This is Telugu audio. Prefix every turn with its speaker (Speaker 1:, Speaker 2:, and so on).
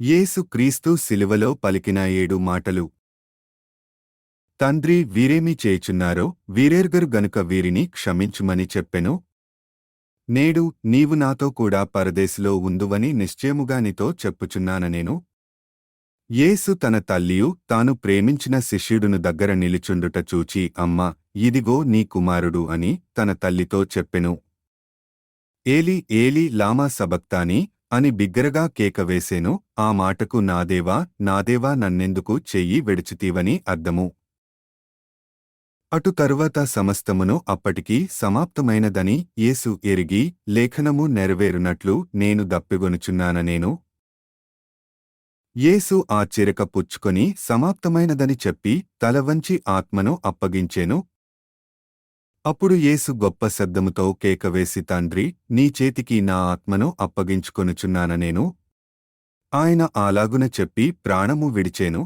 Speaker 1: యేసు క్రీస్తు శిలువలో పలికిన ఏడు మాటలు. తండ్రి వీరేమి చేయుచున్నారో వీరేర్గరు గనుక వీరిని క్షమించుమని చెప్పెను. నేడు నీవు నాతో కూడా పరదేశిలో ఉందువని నిశ్చయముగా నీతో చెప్పుచున్నాన నేను యేసు తన తల్లియు తాను ప్రేమించిన శిష్యుడును దగ్గర నిలుచుండుట చూచి అమ్మ ఇదిగో నీ కుమారుడు అని తన తల్లితో చెప్పెను. ఏలి ఏలి లామా సబక్తాని అని బిగ్గరగా కేక వేసేను ఆ మాటకు నాదేవా నాదేవా నన్నెందుకు చెయ్యి వెడుచుతీవని అర్థము. అటు తరువాత సమస్తమును అప్పటికి సమాప్తమైనదని యేసు ఎరిగి లేఖనము నెరవేరునట్లు నేను దప్పిగొనుచున్నాననేను యేసు ఆ చిరక పుచ్చుకొని సమాప్తమైనదని చెప్పి తలవంచి ఆత్మను అప్పగించేను అప్పుడు యేసు గొప్ప శబ్దముతో కేకవేసి తండ్రి నీ చేతికి నా ఆత్మను అప్పగించుకొనుచున్నాననేను ఆయన అలాగున చెప్పి ప్రాణము విడిచేను.